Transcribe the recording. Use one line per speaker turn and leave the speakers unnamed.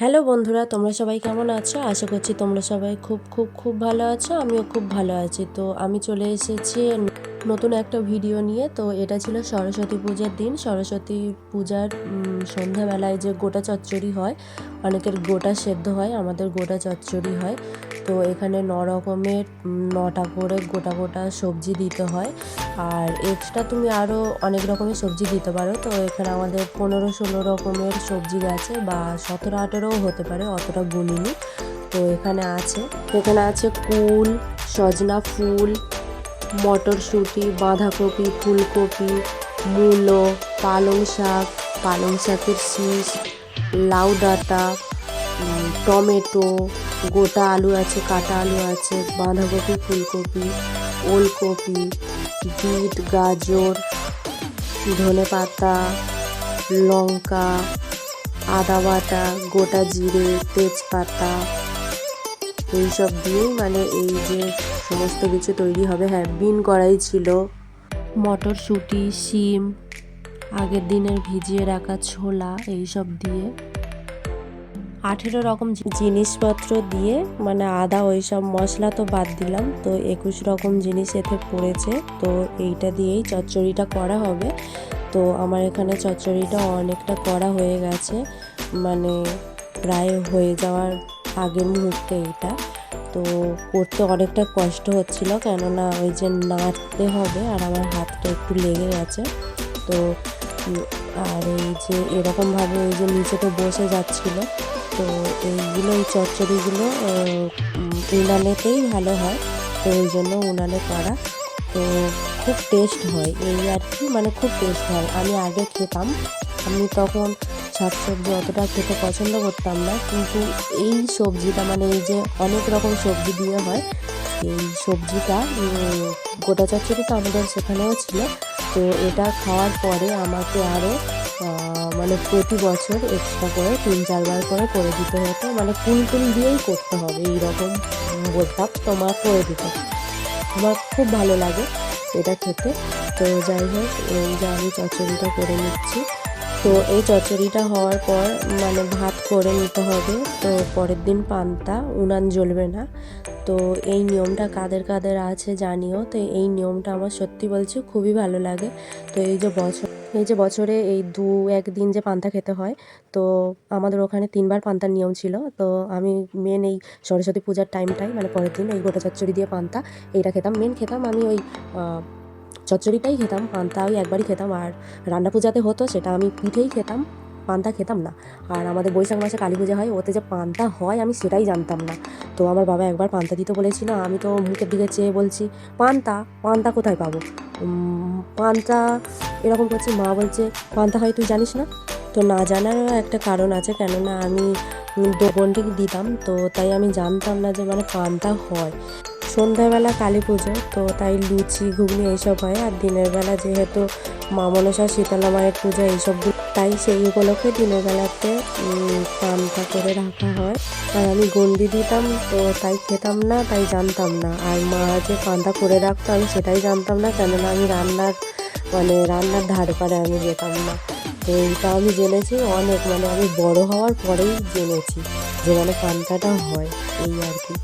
Hello বন্ধুরা, তোমরা সবাই কেমন আছো? আশা করছি তোমরা সবাই খুব খুব খুব ভালো আছো, আমিও খুব ভালো আছি। তো আমি চলে এসেছি নতুন একটা ভিডিও নিয়ে। তো এটা ছিল সরস্বতী পূজার দিন। সরস্বতী পূজার সন্ধ্যাবেলায় যে গোটা চচ্চড়ি হয়, অনেকের গোটা সেদ্ধ হয়, আমাদের গোটা চচ্চড়ি হয়। তো এখানে ন রকমের নটা করে গোটা গোটা সবজি দিতে হয়। আর এক্সট্রা তুমি আরও অনেক রকমের সবজি দিতে পারো। তো এখানে আমাদের পনেরো ষোলো রকমের সবজি গেছে বা সতেরো আঠেরোও হতে পারে, অতটা গুনিনি। তো এখানে আছে এখানে আছে কুল, সজনা ফুল, মটরশুঁটি, বাঁধাকপি, ফুলকপি, মূলো, পালং শাক, পালং শাকের শীষ, লাউ ডাঁটা টমেটো, গোটা আলু আছে, কাটা আলু আছে, বাঁধাকপি, ফুলকপি, ওলকপি, বিট, গাজর, ধনে পাতা, লঙ্কা, আদা বাটা, গোটা জিরে, তেজপাতা, এইসব দিয়েই মানে এই যে সমস্ত কিছু তৈরি হবে হ্যাঁ বিন করাই ছিল। মটরশুঁটি, শিম, আগের দিনের ভিজিয়ে রাখা ছোলা, এইসব দিয়ে আঠেরো রকম জিনিসপত্র দিয়ে মানে আদা, ওইসব মশলা তো বাদ দিলাম, তো একুশ রকম জিনিস এতে পড়েছে, তো এইটা দিয়েই চচ্চড়িটা করা হবে। তো আমার এখানে চচ্চড়িটা অনেকটা করা হয়ে গেছে মানে প্রায় হয়ে যাওয়ার আগের মুহূর্তে এটা তো করতে অনেকটা কষ্ট হচ্ছিল, কেননা ওই যে নাড়তে হবে, আর আমার হাতটা একটু লেগে গেছে। তো আর এই যে এরকমভাবে ওই যে নিচে তো বসে যাচ্ছিল তো এইগুলো, এই চচ্চড়িগুলো উনানেতেই ভালো হয়। তো ওই জন্য উনানে করা। তো খুব টেস্ট হয়। এই আর কি মানে খুব টেস্ট হয়। আমি আগে খেতাম। আমি তখন শাকসবজি অতটা খেতে পছন্দ করতাম না। কিন্তু এই সবজিটা মানে এই যে অনেক রকম সবজি দিয়ে হয়, এই সবজিটা গোটা চচ্চড়ি তো আমাদের সেখানেও ছিল। তো এটা খাওয়ার পরে আমাকে আরও মানে প্রতি বছর এক্সট্রা করে, তিন চারবার করে করে দিতে হতো। মানে কুল কুল দিয়েই করতে হবে, এইরকম বলতাম তোমার করে দিতে। আমার খুব ভালো লাগে এটা খেতে। তো যাই হোক, এই যে আমি চচ্চড়িটা করে নিচ্ছি। তো এই চচ্চড়িটা হওয়ার পর মানে ভাত করে নিতে হবে। তো পরের দিন পান্তা, উনান জ্বলবে না। তো এই নিয়মটা কাদের কাদের আছে জানিও। তো এই নিয়মটা আমার সত্যি বলছি খুবই ভালো লাগে। তো এই যে বছর এই যে বছরে এই দু, একদিন যে পান্তা খেতে হয়, তো আমাদের ওখানে তিনবার পান্তার নিয়ম ছিল। তো আমি মেন এই সরস্বতী পূজার টাইমটাই মানে পরের দিন এই গোটা চচ্চড়ি দিয়ে পান্তা, এইটা খেতাম। মেন খেতাম আমি ওই চচ্চড়িটাই খেতাম, পান্তা ওই একবারই খেতাম। আর রান্না পূজাতে হতো, সেটা আমি পিঠেই খেতাম, পান্তা খেতাম না। আর আমাদের বৈশাখ মাসে কালী পূজা হয়, ওতে যে পান্তা হয়, আমি সেটাই জানতাম না। তো আমার বাবা একবার পান্তা দিতে বলেছিল, আমি তো মুখের দিকে চেয়ে বলছি, পান্তা পান্তা কোথায় পাবো? পান্তা, এরকম করছে। মা বলছে, পান্তা হয় তুই জানিস না? তো না জানারও একটা কারণ আছে, কেননা আমি দোকানটি দিতাম। তো তাই আমি জানতাম না যে মানে পান্তা হয়। সন্ধ্যাবেলা কালী পুজো, তো তাই লুচি, ঘুগনি এইসব হয়। আর দিনের বেলা যেহেতু মা মনসা শীতলা মায়ের পুজো, এইসব তাই সেই উপলক্ষে দিনের বেলাতে পান্তা করে রাখা হয়। আর আমি গন্ডি দিতাম, তো তাই খেতাম না, তাই জানতাম না। আর মা যে পান্তা করে রাখতো, আমি সেটাই জানতাম না, কেননা আমি রান্নার মানে রান্নার ধার পারে আমি যেতাম না। তো এইটা আমি জেনেছি অনেক মানে আমি বড় হওয়ার পরেই জেনেছি যে মানে পান্তাটা হয়, এই আর কি।